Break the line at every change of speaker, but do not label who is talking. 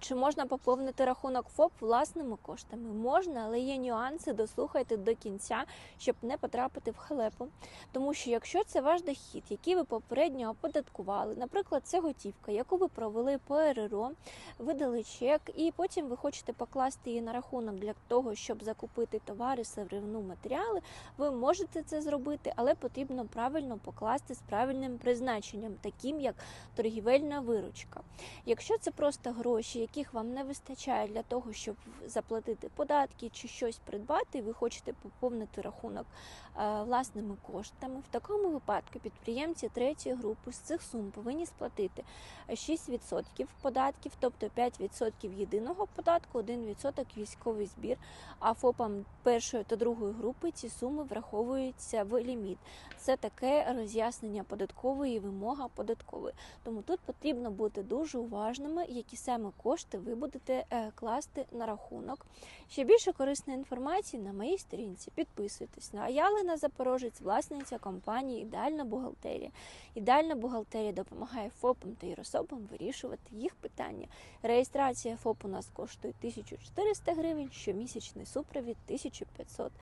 Чи можна поповнити рахунок ФОП власними коштами? Можна, але є нюанси. Дослухайте до кінця, щоб не потрапити в халепу. Тому що якщо це ваш дохід, який ви попередньо оподаткували, наприклад, це готівка, яку ви провели по РРО, видали чек, і потім ви хочете покласти її на рахунок для того, щоб закупити товари, сировину, матеріали, ви можете це зробити, але потрібно правильно покласти з правильним призначенням, таким як торгівельна виручка. Якщо це просто гроші, яких вам не вистачає для того, щоб заплатити податки чи щось придбати, і ви хочете поповнити рахунок е, власними коштами, в такому випадку підприємці третьої групи з цих сум повинні сплатити 6% податків, тобто 5% єдиного податку, 1% військовий збір. А ФОПам першої та другої групи ці суми враховуються в ліміт. Це таке роз'яснення податкової вимога податкової. Тому тут потрібно бути дуже уважними, які саме кошти ви будете е, класти на рахунок. Ще більше корисної інформації на моїй сторінці. Підписуйтесь на Аялина Запорожець, власниця компанії Ідеальна бухгалтерія. Ідеальна бухгалтерія допомагає ФОПам та юрособам вирішувати їх питання. Реєстрація ФОП у нас коштує 1400 гривень, щомісячний супровід 1500.